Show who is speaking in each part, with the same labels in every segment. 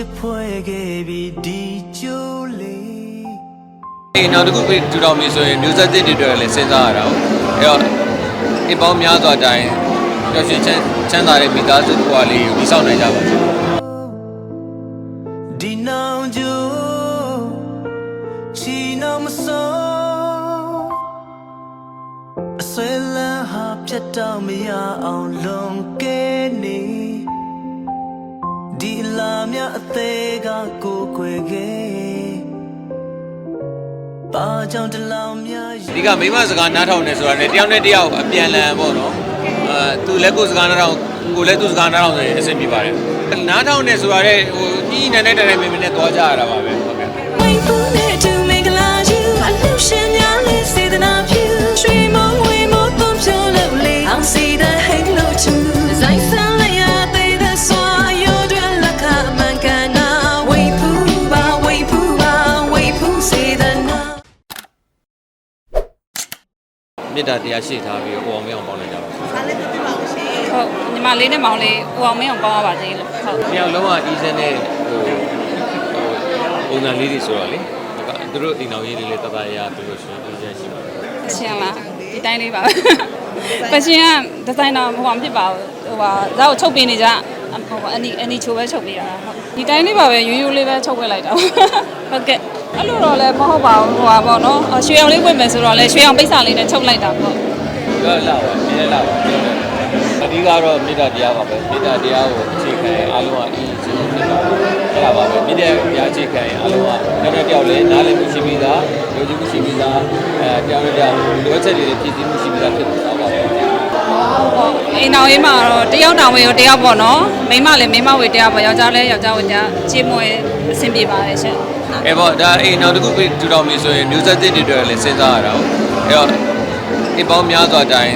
Speaker 1: စ်ဖွဲ့ခဲ့ပြီးဒီကျိုးလေး
Speaker 2: အေးနောက်တစ်ခုပြီးထူထောင်ပြီဆိုရင်မျိုးဆက်သစ်တွေအတွက်လည်းစဉ်းစားရတာ哦အဲ့တော့အပေါင်းများစွာတိုင်းပျော်ရွှင်ချမ်းချမ်းသာတဲ့မိသားစုဘဝလေးကိုတည်ဆောက်နိုင်ကြပါစေ
Speaker 1: ဒီနောင်ကျိုးချီနောင်မစောအဆွဲလန်းဟာပြတ်တော့မရအောင်လွန်ကဲနေ ဒီအလာမြအသေးကကိုယ်ခွေခဲ့ပါကြောင့်တလောင်များ
Speaker 2: ဒီကမိမစကားနားထောင်နေဆိုတာ ਨੇ တယောက်နဲ့တယောက်အပြန်လန်ပေါ့နော်အဲသူလည်းကိုယ်စကားနားထောင်ကိုယ်လည်းသူစကားနားထောင်ဆိုရင်အဆင်ပြေပါတယ်နားထောင်နေဆိုတာတဲ့ဟိုကြီးနေနဲ့တိုင်တိုင်မင်းမင်းနဲ့သွားကြရတာပါပဲဟုတ်ကဲ့ မေတ္တာတရားရှိထားပြီးတော့ဟိုအောင်မင်းအောင်ပေါင်းလိုက်ကြပါစေ
Speaker 3: အားလည်းသိပါအောင်ရှင်
Speaker 4: ဟုတ်ညီမလေးနဲ့မောင်လေးဟိုအောင်မင်းအောင်ပေါင်းရပါသေးလို့ဟုတ်။
Speaker 2: တယောက်လုံးကအီးစင်းနဲ့ဟိုဟိုပုံစံလေးတွေဆိုတော့လေ။သူတို့အိမ်တော်ရေးလေးလေးတသားရသူတို့ရှင်အီးစင်းရှိပါတယ်
Speaker 4: အရှင်လားဒီတိုင်းလေးပါပဲပရှင်ကဒီဇိုင်နာဟိုအောင်ဖြစ်ပါဘူးဟိုပါဇာတ်ကိုချုပ်ပေးနေကြဟိုပါအနီအနီချိုပဲချုပ်ပေးတာဟုတ်ဒီတိုင်းလေးပါပဲရိုးရိုးလေးပဲချုပ်ပေးလိုက်တာဟုတ်ကဲ့ အဲ့လိုတော့လည်းမဟုတ်ပါဘူးဟိုပါပေါ့နော်ရွှေအောင်လေးဝင်မယ်ဆိုတော့လည်းရွှေအောင်ပိတ်စာလေးနဲ့ချုပ်လိုက်တာပေါ့။
Speaker 2: ပြောလာပါပြည့်လာပါပြောတယ်။အဓိကတော့မေတ္တာတရားပါပဲ။မေတ္တာတရားကိုအခြေခံရင်အားလုံးကအီးစင်းဖြစ်ပါဘူး။အဲ့ဒါပါပဲ။မေတ္တာတရားအခြေခံရင်အားလုံးကတစ်တစ်ယောက်လေးနားလည်မှုရှိပြီးသား၊ယုံကြည်မှုရှိပြီးသားအဲတယောက်နဲ့တယောက်လိုအပ်ချက်တွေပြည့်စုံမှုရှိပြီးသားဖြစ်သွားပါပဲ။
Speaker 4: ဟုတ်အိမ်တော်ရေးမှာတော့တယောက်တောင်ဝေရောတယောက်ပေါ့နော်မိန်းမလည်းမိန်းမဝေတယောက်ပေါ့ယောက်ျားလည်းယောက်ျားဝေတယောက်ချေးမွေအဆင်ပြေပါတယ်ရှင်
Speaker 2: အဲပေါ့ဒါအေးနောက်တစ်ခုပြီးထူထောင်ပြီဆိုရင်မျိုးဆက်သစ်တွေအတွက်လည်းစဉ်းစားရတာ哦အဲ့တော့အပေါင်းများစွာတိုင်း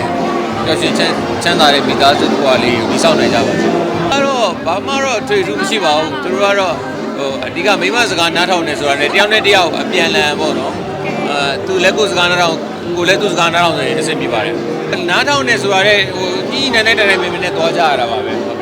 Speaker 2: ပျော်ရွှင်ချမ်းချမ်းသာတဲ့မိသားစုဘဝလေးကိုတည်ဆောက်နိုင်ကြပါစေအဲ့တော့ဘာမှတော့ထွေထူးမရှိပါဘူးသူတို့ကတော့ဟိုအဓိကမိမစကားနားထောင်နေဆိုတာ ਨੇ တယောက်နဲ့တယောက်အပြန်လန်ပေါ့နော်အဲသူလည်းကိုယ်စကားနားထောင် ကိုယ်လည်းသူစကားနားထောင်ဆိုရင်အဆင်ပြေပါတယ်နားထောင်နေဆိုတာတဲ့ဟိုကြီးနေနဲ့တိုင်တိုင်မင်းမင်းနဲ့သွားကြရတာပါပဲဟုတ်ကဲ့